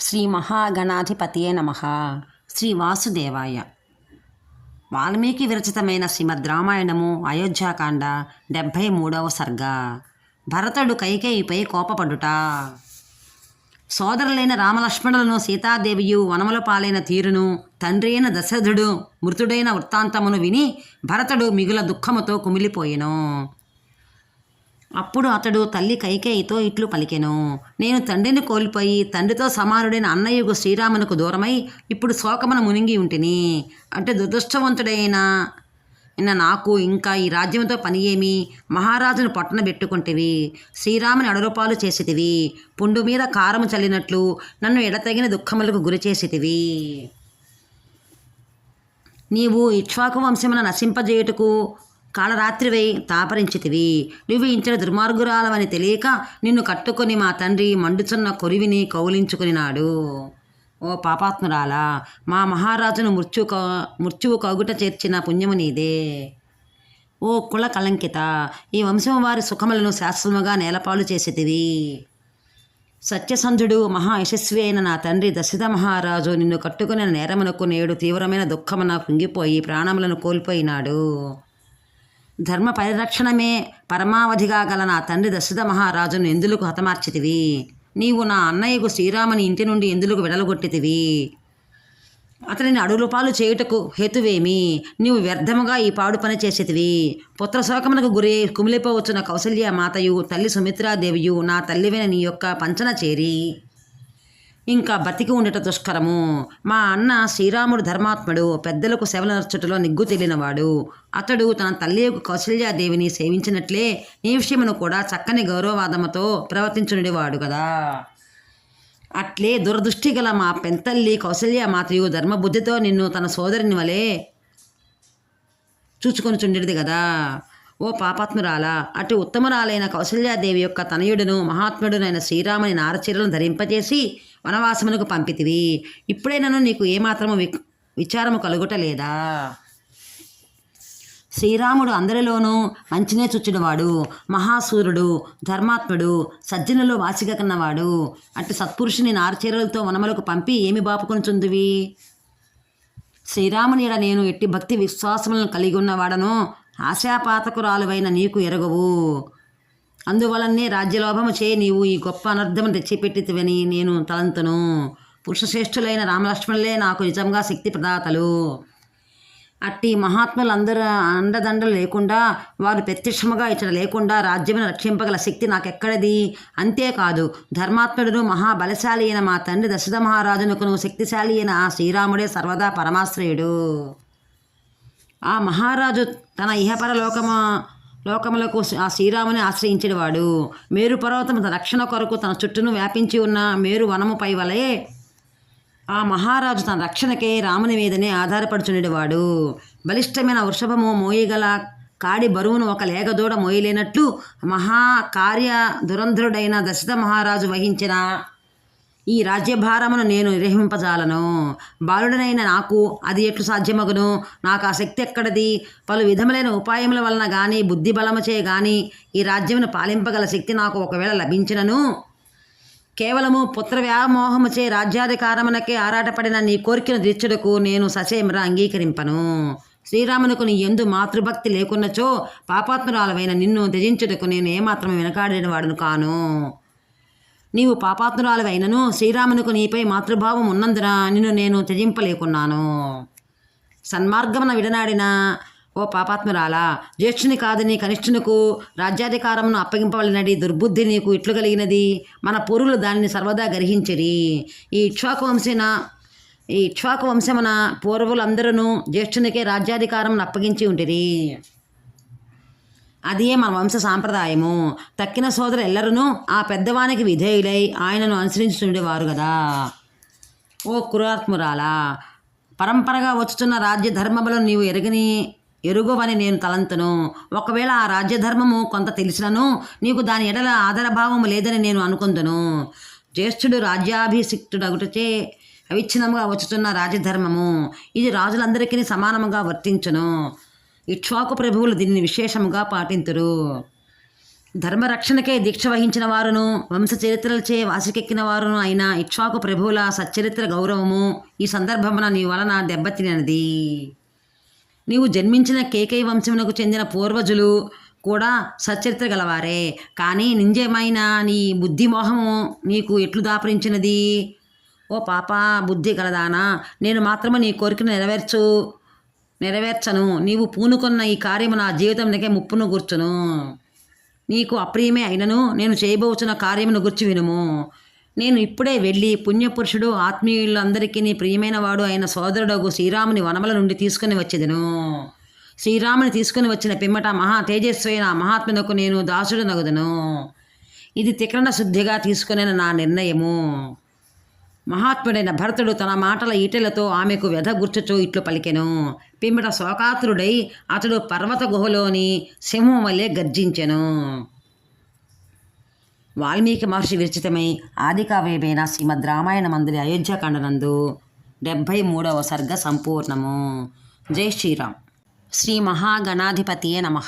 శ్రీ మహాగణాధిపతియే నమ. శ్రీ వాసుదేవాయ. వాల్మీకి విరచితమైన శ్రీమద్ రామాయణము అయోధ్యాకాండ డెబ్భై మూడవ సర్గ. భరతుడు కైకేయిపై కోపపడుట. సోదరులైన రామలక్ష్మణులను సీతాదేవియు వనముల పాలైన తీరును తండ్రి అయిన దశరథుడు మృతుడైన వృత్తాంతమును విని భరతుడు మిగుల దుఃఖముతో కుమిలిపోయెను. అప్పుడు అతడు తల్లి కైకేయితో ఇట్లు పలికెను. నేను తండ్రిని కోల్పోయి తండ్రితో సమానుడైన అన్నయ్యకు శ్రీరామునకు దూరమై ఇప్పుడు శోకమున మునిగి ఉంటిని. అంటే దురదృష్టవంతుడైన నిన్న నాకు ఇంకా ఈ రాజ్యంతో పని ఏమి? మహారాజును పట్టణ పెట్టుకుంటివి. శ్రీరాముని అడరూపాలు చేసేటివి పుండు మీద కారము చల్లినట్లు నన్ను ఎడతగిన దుఃఖములకు గురి చేసితివి. నీవు ఇక్ష్వాకు వంశమున నశింపజేయుటకు కాళరాత్రివై తాపరించితివి. నువ్వు ఇంచిన దుర్మార్గురాలవని తెలియక నిన్ను కట్టుకొని మా తండ్రి మండుచున్న కొరివిని కౌలించుకునినాడు. ఓ పాపాత్మురాలా మా మహారాజును మృత్యు మృత్యువు కౌగుట చేర్చిన పుణ్యము నీదే. ఓ కుల కలంకిత ఈ వంశం వారి సుఖములను శాశ్వతముగా నేలపాలు చేసేటివి సత్యసంధుడు మహా యశస్వి అయిన నా తండ్రి దశరథ మహారాజు నిన్ను కట్టుకుని నేరమునకు నేడు తీవ్రమైన దుఃఖమున కుంగిపోయి ప్రాణములను కోల్పోయినాడు. ధర్మ పరిరక్షణమే పరమావధిగా గల నా తండ్రి దశరథ మహారాజును ఎందులకు హతమార్చితివి? నీవు నా అన్నయ్యకు శ్రీరాముని ఇంటి నుండి ఎందులకు విడలగొట్టితివి? అతనిని అడుగులపాలు చేయుటకు హేతువేమి? నీవు వ్యర్థముగా ఈ పాడు పని చేసేతివి. పుత్రశోకమునకు గురి కుమిలిపోవచ్చున కౌసల్య మాతయు తల్లి సుమిత్రాదేవియు నా తల్లివైన నీ యొక్క పంచన చేరి ఇంకా బతికి ఉండట దుష్కరము. మా అన్న శ్రీరాముడు ధర్మాత్ముడు పెద్దలకు సేవలు నర్చుటలో నిగ్గు తెలియనివాడు. అతడు తన తల్లి యొక్క కౌశల్యాదేవిని సేవించినట్లే నీ విషయమును కూడా చక్కని గౌరవవాదముతో ప్రవర్తించుండేవాడు కదా అట్లే దురదృష్టి గల మా పెంతల్లి కౌసల్య మాతయు ధర్మబుద్ధితో నిన్ను తన సోదరుని వలె చూచుకొని చుండేది కదా ఓ పాపాత్మురాలా అటు ఉత్తమరాలైన కౌశల్యాదేవి యొక్క తనయుడును మహాత్ముడునైన శ్రీరాముని నారచీరలను ధరింపజేసి వనవాసమునకు పంపితివి. ఇప్పుడైనను నీకు ఏమాత్రము వి విచారము కలుగుటలేదా? శ్రీరాముడు అందరిలోనూ మంచినే చుచ్చుడువాడు మహాసూరుడు ధర్మాత్ముడు సజ్జనులో వాసిక కన్నవాడు. అటు సత్పురుషుని నారచీరలతో వనములకు పంపి ఏమి బాపుకొనుచుందివి శ్రీరాముని నేను ఎట్టి భక్తి విశ్వాసములను కలిగి ఉన్నవాడను ఆశాపాతకురాలువైన నీకు ఎరగవు. అందువలనే రాజ్యలోభము చేయి నీవు ఈ గొప్ప అనర్థము తెచ్చిపెట్టితివని నేను తలంతను. పురుషశ్రేష్ఠులైన రామలక్ష్మణులే నాకు నిజంగా శక్తి ప్రదాతలు. అట్టి మహాత్ములందరూ అండదండలు లేకుండా వారు ప్రత్యక్షముగా ఇచ్చట లేకుండా రాజ్యమును రక్షింపగల శక్తి నాకెక్కడది? అంతేకాదు ధర్మాత్ముడును మహాబలశాలి అయిన మా తండ్రి దశరథ మహారాజునకును శక్తిశాలి అయిన ఆ శ్రీరాముడే సర్వదా పరమాశ్రయుడు. ఆ మహారాజు తన ఇహపరలోకమా లోకములకు ఆ శ్రీరాముని ఆశ్రయించేవాడు. మేరు పర్వతం తన రక్షణ కొరకు తన చుట్టూను వ్యాపించి ఉన్న మేరు వనముపై వలె ఆ మహారాజు తన రక్షణకే రాముని మీదనే ఆధారపడుచుండేవాడు. బలిష్టమైన వృషభము మోయగల కాడి బరువును ఒక లేగదూడ మోయలేనట్లు మహా కార్య దురంధరుడైన దశరథ మహారాజు వహించిన ఈ రాజ్యభారమును నేను నిర్వహింపజాలను. బాలుడనైన నాకు అది ఎట్లు సాధ్యమగును? నాకు ఆ శక్తి ఎక్కడది? పలు విధములైన ఉపాయముల వలన కానీ బుద్ధి బలముచే కానీ ఈ రాజ్యమును పాలింపగల శక్తి నాకు ఒకవేళ లభించినను. కేవలము పుత్ర వ్యామోహముచే రాజ్యాధికారమునకే ఆరాటపడిన నీ కోరికను తీర్చుటకు నేను సచేమర అంగీకరింపను. శ్రీరామునకు నీ ఎందు మాతృభక్తి లేకున్నచో పాపాత్మరాలవైన నిన్ను త్యజించుటకు నేను ఏమాత్రం వెనకాడిన వాడును కాను. నీవు పాపాత్మురాలవైనను శ్రీరామునకు నీపై మాతృభావం ఉన్నందున నిన్ను నేను త్యజింపలేకున్నాను. సన్మార్గమున విడనాడిన ఓ పాపాత్మురాలా జ్యేష్ఠుని కాదని కనిష్ఠునకు రాజ్యాధికారమును అప్పగింపవలనడి దుర్బుద్ధి నీకు ఇట్లు కలిగినది. మన పూర్వులు దానిని సర్వదా గ్రహించిరి. ఈ ఇక్ష్వాకు ఈ ఇక్ష్వాకు వంశమున పూర్వులందరూ జ్యేష్ఠునికే రాజ్యాధికారమును అప్పగించి ఉంటిరి అదియే మన వంశ సాంప్రదాయము. తక్కిన సోదరు ఎల్లరూ ఆ పెద్దవానికి విధేయులై ఆయనను అనుసరించుండేవారు కదా ఓ కురాత్మురాలా పరంపరగా వచ్చుతున్న రాజ్య ధర్మములను నీవు ఎరగని ఎరుగవని నేను తలంతను ఒకవేళ ఆ రాజ్యధర్మము కొంత తెలిసినను నీకు దాని ఎడల ఆదరభావము లేదని నేను అనుకుందును. జ్యేష్ఠుడు రాజ్యాభిషిక్తుడగుటచే అవిచ్ఛిన్నముగా వచ్చుతున్న రాజధర్మము ఇది రాజులందరికీ సమానముగా వర్తించును. ఇక్ష్వాకు ప్రభువులు దీనిని విశేషముగా పాటింతురు. ధర్మరక్షణకే దీక్ష వహించిన వారును వంశ చరిత్రలచే వాసికెక్కిన వారును అయిన ఇక్ష్వాకు ప్రభువుల సచ్చరిత్ర గౌరవము ఈ సందర్భమున నీ వలన దెబ్బతినది నీవు జన్మించిన కేకై వంశమునకు చెందిన పూర్వజులు కూడా సచ్చరిత్ర గలవారే. కానీ నింజమైన నీ బుద్ధి మోహము నీకు ఎట్లు దాపరించినది? ఓ పాప బుద్ధి గలదానా? నేను మాత్రమే నీ కోరికను నెరవేర్చు. నెరవేర్చను. నీవు పూనుకున్న ఈ కార్యము నా జీవితంకే ముప్పును గుర్చును. నీకు అప్రియమే అయినను నేను చేయబోచున్న కార్యమును గుర్చి వినుము. నేను ఇప్పుడే వెళ్ళి పుణ్యపురుషుడు ఆత్మీయులందరికీ నీ ప్రియమైన వాడు అయిన సోదరుడు శ్రీరాముని వనముల నుండి తీసుకుని వచ్చేదను. శ్రీరాముని తీసుకుని వచ్చిన పిమ్మట మహా తేజస్వి అయిన మహాత్మునకు నేను దాసుడు నగుదను ఇది తికరణ శుద్ధిగా తీసుకునే నా నిర్ణయము. మహాత్ముడైన భరతుడు తన మాటల ఈటెలతో ఆమెకు వ్యధ గుర్చుచూ ఇట్లు పలికెను. పిమ్మట శోకాతురుడై అతడు పర్వత గుహలోని సింహం వల్లే గర్జించెను. వాల్మీకి మహర్షి విరచితమై ఆదికావ్యమైన శ్రీమద్ రామాయణ మందిరి అయోధ్యాకాండనందు డెబ్భై మూడవ సర్గ సంపూర్ణము. జై శ్రీరామ్. శ్రీ మహాగణాధిపతియే నమ.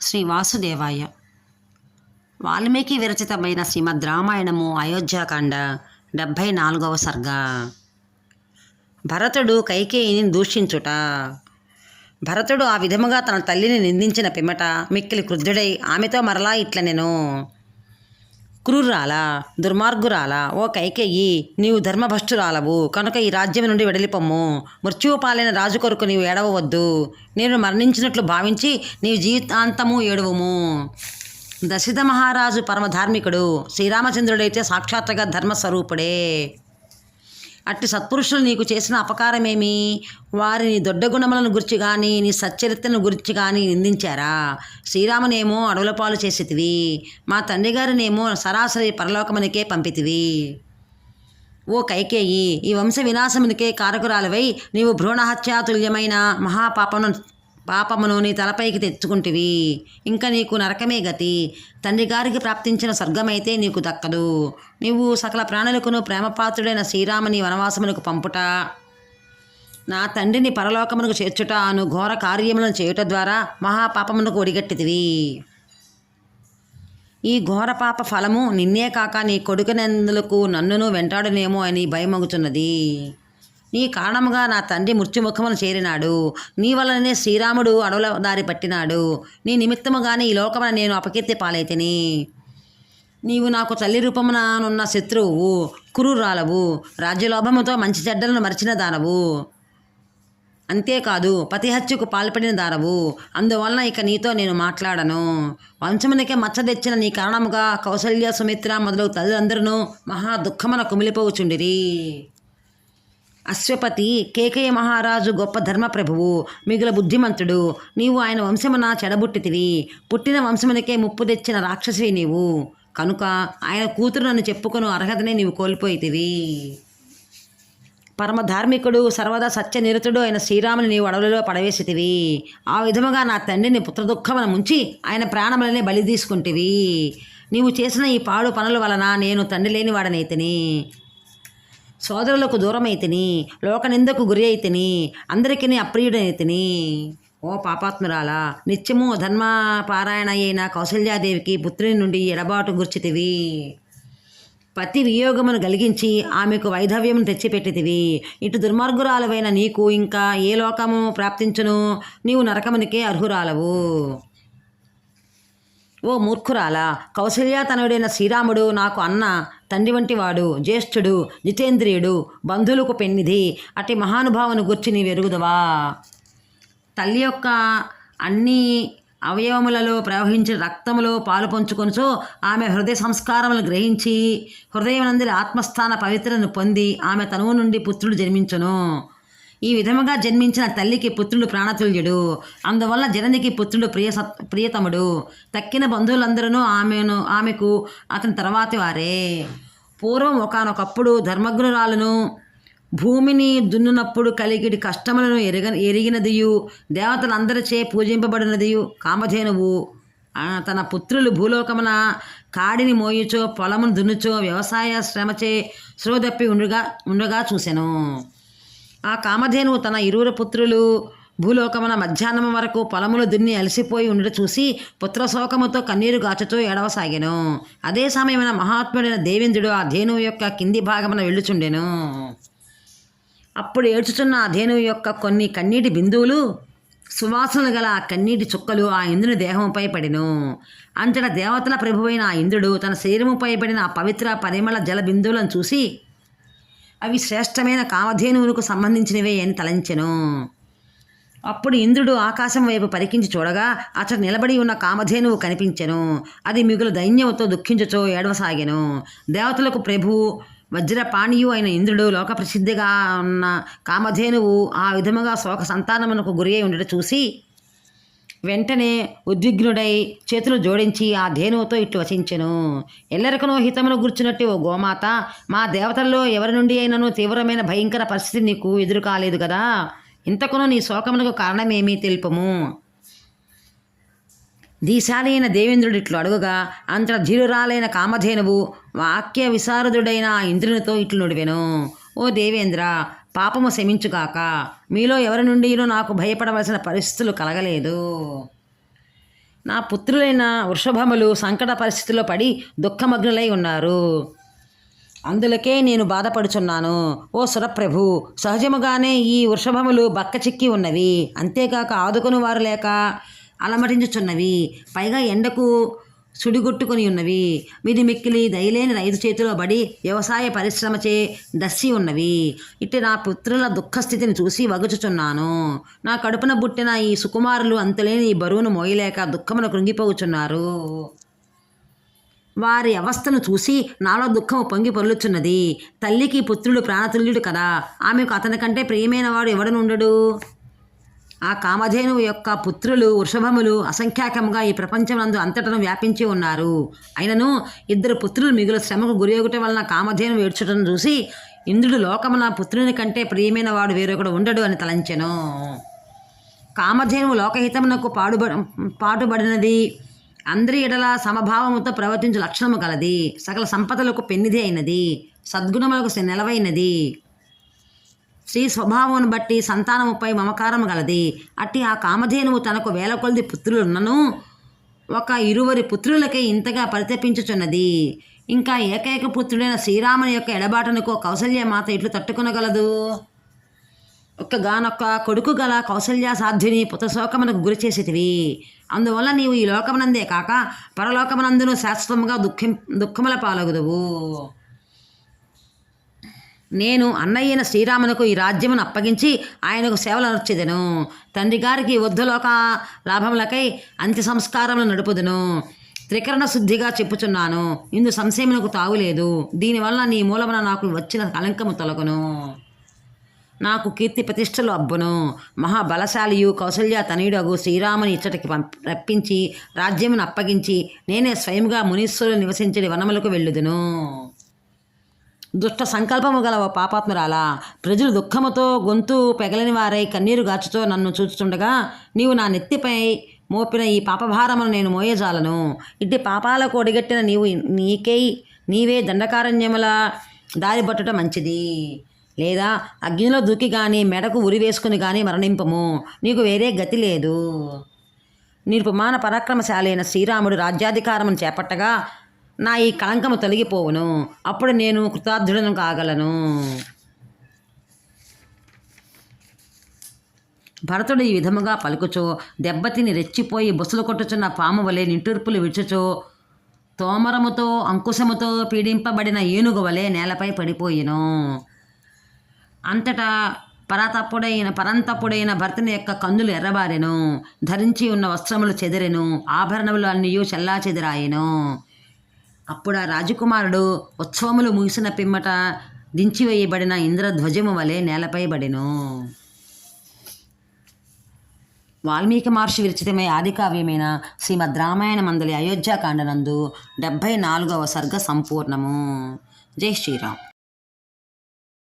శ్రీ వాసుదేవాయ. వాల్మీకి విరచితమైన శ్రీమద్ రామాయణము అయోధ్యాకాండ డెబ్భై నాలుగవ సర్గ. భరతుడు కైకేయిని దూషించుట భరతుడు ఆ విధముగా తన తల్లిని నిందించిన పిమ్మట మిక్కిలి క్రుద్ధుడై ఆమెతో మరలా ఇట్ల నేను. క్రూరాలా దుర్మార్గురాలా ఓ కైకేయి నీవు ధర్మభ్రష్టురాలవు కనుక ఈ రాజ్యం నుండి వెడలిపొమ్ము. మృత్యువు పాలైన రాజు కొరకు నీవు ఏడవవద్దు. నేను మరణించినట్లు భావించి నీవు జీవితాంతము ఏడవము. దశరథ మహారాజు పరమధార్మికుడు శ్రీరామచంద్రుడైతే సాక్షాత్తుగా ధర్మస్వరూపుడే. అట్టి సత్పురుషులు నీకు చేసిన అపకారమేమి? వారిని దొడ్డ గుణములను గురించి కానీ నీ సచ్చరిత్రను గురించి కానీ నిందించారా? శ్రీరామునేమో అడవుల పాలు చేసేతివి మా తండ్రి గారినేమో సరాసరి పరలోకమునికే పంపితివి. ఓ కైకేయి ఈ వంశ వినాశమునికే కారకురాలవై నీవు భ్రూణహత్యాతుల్యమైన మహాపాపను పాపమును నీ తలపైకి తెచ్చుకుంటివి. ఇంకా నీకు నరకమే గతి. తండ్రి గారికి ప్రాప్తించిన స్వర్గమైతే నీకు దక్కదు. నీవు సకల ప్రాణులకును ప్రేమపాత్రుడైన శ్రీరాముని వనవాసమునకు పంపుట. నా తండ్రిని పరలోకమునకు చేర్చుట అను ఘోర కార్యములను చేయుట ద్వారా మహాపాపమునకు ఒడిగట్టితివి. ఈ ఘోర పాప ఫలము నిన్నే కాక నీ కొడుకునందులకు నన్నును వెంటాడునేమో అని భయమగుతున్నది నీ కారణముగా నా తండ్రి మృత్యుముఖమును చేరినాడు. నీ వలననే శ్రీరాముడు అడవుల దారి పట్టినాడు. నీ నిమిత్తముగానే ఈ లోకమున నేను అపకీర్తి పాలైతిని. నీవు నాకు తల్లి రూపముననున్న శత్రువు కురురాలవు రాజ్యలోభముతో మంచి చెడ్డలను మరిచిన దానవు. అంతేకాదు పతిహత్యకు పాల్పడిన దానవు. అందువలన ఇక నీతో నేను మాట్లాడను. వంశమునికే మచ్చ తెచ్చిన నీ కారణముగా కౌసల్య సుమిత్ర మొదలగు తల్లిదండ్రులను మహా దుఃఖమున కుమిలిపోవుచుండిరి అశ్వపతి కేకయ్య మహారాజు గొప్ప ధర్మప్రభువు మిగుల బుద్ధిమంతుడు. నీవు ఆయన వంశమున చెడబుట్టితివి. పుట్టిన వంశమునికే ముప్పు తెచ్చిన రాక్షసి నీవు. కనుక ఆయన కూతురు నన్ను చెప్పుకొను అర్హతనే నీవు కోల్పోయితివి. పరమధార్మికుడు సర్వదా సత్యనిరతుడు అయిన శ్రీరాముని నీవు అడవులలో పడవేసితివి. ఆ విధముగా నా తండ్రిని పుత్రదుఃఖమున ముంచి ఆయన ప్రాణములనే బలి తీసుకుంటివి. నీవు చేసిన ఈ పాడు పనుల వలన నేను తండ్రి లేని వాడనైతిని. సోదరులకు దూరమైతిని లోకనిందకు గురి అయితిని అందరికీ అప్రియుడైతిని. ఓ పాపాత్మురాలా నిత్యము ధర్మ పారాయణ అయిన కౌసల్యాదేవికి పుత్రుని నుండి ఎడబాటు గుర్చితివి. పతి వియోగమును కలిగించి ఆమెకు వైధవ్యమును తెచ్చిపెట్టితివి. ఇటు దుర్మార్గురాలవైన నీకు ఇంకా ఏ లోకము ప్రాప్తించును? నీవు నరకమునికే అర్హురాలవు. ఓ మూర్ఖురాలా కౌసల్యాతనుడైన శ్రీరాముడు నాకు అన్న తండ్రి వంటివాడు జ్యేష్ఠుడు జితేంద్రియుడు బంధువులకు పెన్నిధి అటు మహానుభావును గుర్చి నీ వెరుగుదవా తల్లి యొక్క అన్ని అవయవములలో ప్రవహించిన రక్తములో పాలు పంచుకొనుచో ఆమె హృదయ సంస్కారములను గ్రహించి హృదయనందరి ఆత్మస్థాన పవిత్రను పొంది ఆమె తనువు నుండి పుత్రుడు జన్మించును. ఈ విధముగా జన్మించిన తల్లికి పుత్రుడు ప్రాణతుల్యుడు. అందువల్ల జననికి పుత్రుడు ప్రియ ప్రియతముడు. తక్కిన బంధువులందరూ ఆమెను ఆమెకు అతని తర్వాతి వారే. పూర్వం ఒకనొకప్పుడు ధర్మగ్నురాలను భూమిని దున్నునప్పుడు కలిగిడి కష్టములను ఎరగ ఎరిగినదియు. దేవతలందరిచే పూజింపబడినదియు కామధేనువు. తన పుత్రులు భూలోకమున కాడిని మోయుచో పొలమును దున్నుచో వ్యవసాయ శ్రమచే శ్రోదప్పి ఉండగా ఉండగా చూసెను. ఆ కామధేనువు తన ఇరువురు పుత్రులు భూలోకమున మధ్యాహ్నం వరకు పొలములు దున్ని అలసిపోయి ఉండుట చూసి పుత్రశోకముతో కన్నీరు గాచుతూ ఎడవసాగాను అదే సమయమున మహాత్ముడైన దేవేంద్రుడు ఆ ధేనువు యొక్క కింది భాగమున వెళ్ళుచుండెను. అప్పుడు ఏడ్చుచున్న ఆ ధేనువు యొక్క కొన్ని కన్నీటి బిందువులు సువాసనలు గల ఆ కన్నీటి చుక్కలు ఆ ఇంద్రుని దేహముపై పడెను. అంతటా దేవతల ప్రభువైన ఆ ఇంద్రుడు తన శరీరముపై పడిన ఆ పవిత్ర పరిమళ జల బిందువులను చూసి అవి శ్రేష్టమైన కామధేనువులకు సంబంధించినవే అని తలంచెను. అప్పుడు ఇంద్రుడు ఆకాశం వైపు పరికించి చూడగా అతడు నిలబడి ఉన్న కామధేనువు కనిపించెను. అది మిగులు దైన్యముతో దుఃఖించుచో ఏడవసాగెను. దేవతలకు ప్రభు వజ్రపాణియు అయిన ఇంద్రుడు లోక ప్రసిద్ధిగా ఉన్న కామధేనువు ఆ విధముగా శోక సంతానమునకు గురి అయి ఉండడం చూసి వెంటనే ఉద్విగ్నుడై చేతులు జోడించి ఆ ధేనువుతో ఇట్లు వచించెను ఎల్లరికనో హితమును గుర్చినట్టు ఓ గోమాత మా దేవతల్లో ఎవరి నుండి అయినను తీవ్రమైన భయంకర పరిస్థితి నీకు ఎదురు కాలేదు కదా ఇంతకును నీ శోకమునకు కారణమేమీ తెలుపము? దీశాలి అయిన దేవేంద్రుడు ఇట్లు అడుగుగా అంతట ధీరురాలైన కామధేనువు వాక్య విశారదుడైన ఆ ఇంద్రునితో ఇట్లు నుడివెను. ఓ దేవేంద్ర పాపము శమించుగాక. మీలో ఎవరి నుండి నాకు భయపడవలసిన పరిస్థితులు కలగలేదు. నా పుత్రులైన వృషభములు సంకట పరిస్థితిలో పడి దుఃఖమగ్నులై ఉన్నారు. అందులకే నేను బాధపడుచున్నాను. ఓ సురప్రభు సహజముగానే ఈ వృషభములు బక్క చిక్కి ఉన్నవి. అంతేకాక ఆదుకుని వారు లేక అలమటించుచున్నవి. పైగా ఎండకు సుడిగొట్టుకొని ఉన్నవి. మీది మిక్కిలి దయలేని రైతు చేతిలో బడి వ్యవసాయ పరిశ్రమచే దస్సి ఉన్నవి. ఇట్టి నా పుత్రుల దుఃఖస్థితిని చూసి వగుచుచున్నాను. నా కడుపున పుట్టిన ఈ సుకుమారులు అంతులేని ఈ బరువును మోయలేక దుఃఖమును కృంగిపోవుచున్నారు. వారి అవస్థను చూసి నాలో దుఃఖము పొంగి పొర్లుచున్నది. తల్లికి పుత్రుడు ప్రాణతుల్యుడు కదా. ఆమెకు అతని కంటే ప్రియమైన వాడు ఎవడనుండడు? ఆ కామధేనువు యొక్క పుత్రులు వృషభములు అసంఖ్యాకముగా ఈ ప్రపంచమందు అంతటను వ్యాపించి ఉన్నారు. అయినను ఇద్దరు పుత్రులు మిగులు శ్రమకు గురియొగట వలన కామధేను ఏడ్చుటను చూసి ఇంద్రుడు లోకమున పుత్రుని కంటే ప్రియమైన వాడు వేరొకడు ఉండడు అని తలంచెను. కామధేనువు లోకహితమునకు పాడుబ పాటుబడినది. అందరి ఎడల సమభావముతో ప్రవర్తించు లక్షణము కలది. సకల సంపదలకు పెన్నిది అయినది. సద్గుణములకు నెలవైనది. స్త్రీ స్వభావమును బట్టి సంతానముపై మమకారం గలది. అట్టి ఆ కామధేనువు తనకు వేల కొలది పుత్రులున్నను. ఒక ఇరువురి పుత్రులకే ఇంతగా పరితపించుచున్నది. ఇంకా ఏకైక పుత్రుడైన శ్రీరాముని యొక్క ఎడబాటునకు కౌసల్య మాత ఇట్లు తట్టుకునగలదు ఒక్కగానొక్క కొడుకు గల కౌసల్య సాధ్యుని పుతశోకమునకు గురి చేసేటివి. అందువల్ల నీవు ఈ లోకమునందే కాక పరలోకమునందును శాశ్వతముగా దుఃఖం దుఃఖముల పాలగుదువు. నేను అన్నయ్యన శ్రీరామునకు ఈ రాజ్యమును అప్పగించి ఆయనకు సేవలు నర్చెదను తండ్రి గారికి వృద్ధలోక లాభములకై అంత్య సంస్కారములు నడుపుదును. త్రికరణ శుద్ధిగా చెప్పుచున్నాను. ఇందు సంశయమునకు తాగులేదు దీనివల్ల నీ మూలమున నాకు వచ్చిన కలంకము తొలగును. నాకు కీర్తి ప్రతిష్టలు అబ్బును. మహాబలశాలియు కౌసల్య తనయుడగు శ్రీరాముని ఇచ్చటికి రప్పించి రాజ్యమును అప్పగించి నేనే స్వయంగా మునీశ్వరులు నివసించడి వనములకు వెళ్ళుదును. దుష్ట సంకల్పము గల ఓ పాపాత్మురాలా ప్రజలు దుఃఖముతో గొంతు పెగలని వారై కన్నీరు గాచుతో నన్ను చూచుతుండగా నీవు నా నెత్తిపై మోపిన ఈ పాపభారమును నేను మోయజాలను. ఇట్టి పాపాలకు ఒడిగట్టిన నీవు నీకై నీవే దండకారణ్యముల దారి పట్టుట మంచిది. లేదా అగ్నిలో దూకి కానీ మెడకు ఉరి వేసుకుని కానీ మరణింపము. నీకు వేరే గతి లేదు. నిరుపమాన పరాక్రమశాలైన శ్రీరాముడు రాజ్యాధికారమును చేపట్టగా నా ఈ కళంకము తొలగిపోవును. అప్పుడు నేను కృతార్థుడను కాగలను. భరతుడు ఈ విధముగా పలుకుచో దెబ్బతిని రెచ్చిపోయి బుసలు కొట్టుచున్న పాము వలె నిట్టూర్పులు విడుచుచో తోమరముతో అంకుశముతో పీడింపబడిన ఏనుగు వలె నేలపై పడిపోయిను. అంతటా పరతప్పుడైన పరంతప్పుడైన భర్తని యొక్క కందులు ఎర్రబారెను. ధరించి ఉన్న వస్త్రములు చెదిరెను. ఆభరణములు అన్నయూ చెల్లా చెదిరాయెను అప్పుడు ఆ రాజకుమారుడు ఉత్సవములు ముగిసిన పిమ్మట దించివేయబడిన ఇంద్రధ్వజము వలె నేలపై బడెను. వాల్మీకి మహర్షి విరచితమై ఆదికావ్యమైన శ్రీమద్ రామాయణ మందలి అయోధ్యాకాండనందు డెబ్భై నాలుగవ సర్గ సంపూర్ణము. జై శ్రీరామ్.